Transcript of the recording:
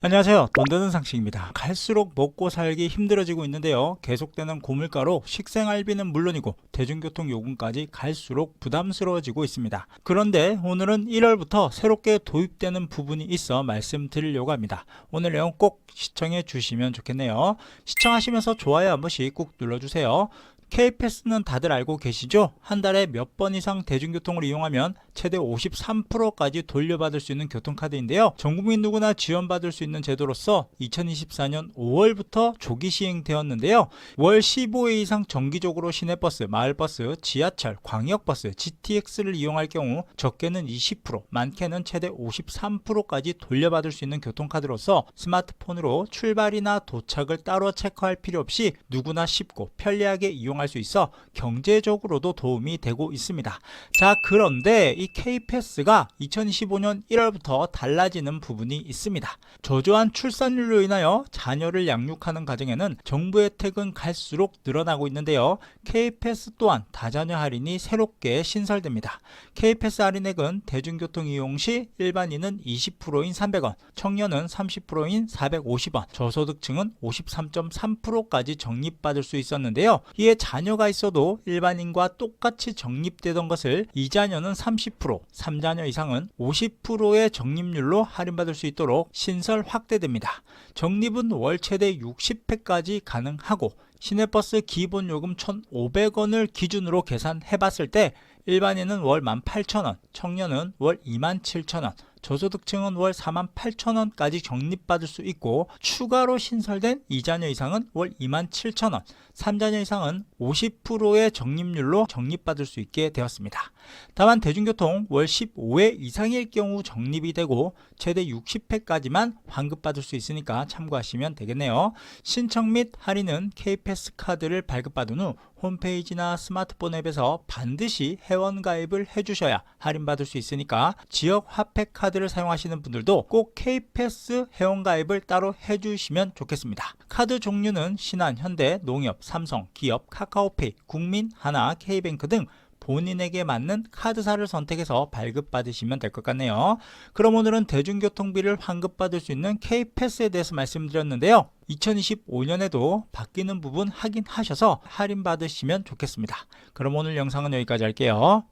안녕하세요. 돈 되는 상식입니다. 갈수록 먹고 살기 힘들어지고 있는데요. 계속되는 고물가로 식생활비는 물론이고 대중교통 요금까지 갈수록 부담스러워지고 있습니다. 그런데 오늘은 1월부터 새롭게 도입되는 부분이 있어 말씀드리려고 합니다. 오늘 내용 꼭 시청해 주시면 좋겠네요. 시청하시면서 좋아요 한 번씩 꾹 눌러주세요. K패스는 다들 알고 계시죠? 한 달에 몇 번 이상 대중교통을 이용하면 최대 53%까지 돌려받을 수 있는 교통카드인데요. 전 국민 누구나 지원받을 수 있는 제도로서 2024년 5월부터 조기 시행되었는데요. 월 15회 이상 정기적으로 시내버스, 마을버스, 지하철, 광역버스, GTX를 이용할 경우 적게는 20%, 많게는 최대 53%까지 돌려받을 수 있는 교통카드로서 스마트폰으로 출발이나 도착을 따로 체크할 필요 없이 누구나 쉽고 편리하게 이용 할 수 있어 경제적으로도 도움이 되고 있습니다. 자, 그런데 이 K패스가 2025년 1월부터 달라지는 부분이 있습니다. 저조한 출산율로 인하여 자녀를 양육하는 가정에는 정부 혜택은 갈수록 늘어나고 있는데요. K패스 또한 다자녀 할인이 새롭게 신설됩니다. K패스 할인액은 대중교통 이용 시 일반인은 20%인 300원, 청년은 30%인 450원, 저소득층은 53.3%까지 적립받을 수 있었는데요. 이에 자녀가 있어도 일반인과 똑같이 적립되던 것을 2자녀는 30%, 3자녀 이상은 50%의 적립률로 할인받을 수 있도록 신설 확대됩니다. 적립은 월 최대 60회까지 가능하고 시내버스 기본 요금 1,500원을 기준으로 계산해 봤을 때 일반인은 월 18,000원, 청년은 월 27,000원, 저소득층은 월 48,000원까지 적립받을 수 있고 추가로 신설된 2자녀 이상은 월 27,000원, 3자녀 이상은 50%의 적립률로 적립받을 수 있게 되었습니다. 다만 대중교통 월 15회 이상일 경우 적립이 되고 최대 60회까지만 환급받을 수 있으니까 참고하시면 되겠네요. 신청 및 할인은 K패스 카드를 발급받은 후 홈페이지나 스마트폰 앱에서 반드시 회원 가입을 해주셔야 할인받을 수 있으니까 지역 화폐 카드를 사용하시는 분들도 꼭 K패스 회원 가입을 따로 해주시면 좋겠습니다. 카드 종류는 신한, 현대, 농협, 삼성, 기업, 카카오페이, 국민, 하나, K뱅크 등 본인에게 맞는 카드사를 선택해서 발급받으시면 될 것 같네요. 그럼 오늘은 대중교통비를 환급받을 수 있는 K패스에 대해서 말씀드렸는데요. 2025년에도 바뀌는 부분 확인하셔서 할인받으시면 좋겠습니다. 그럼 오늘 영상은 여기까지 할게요.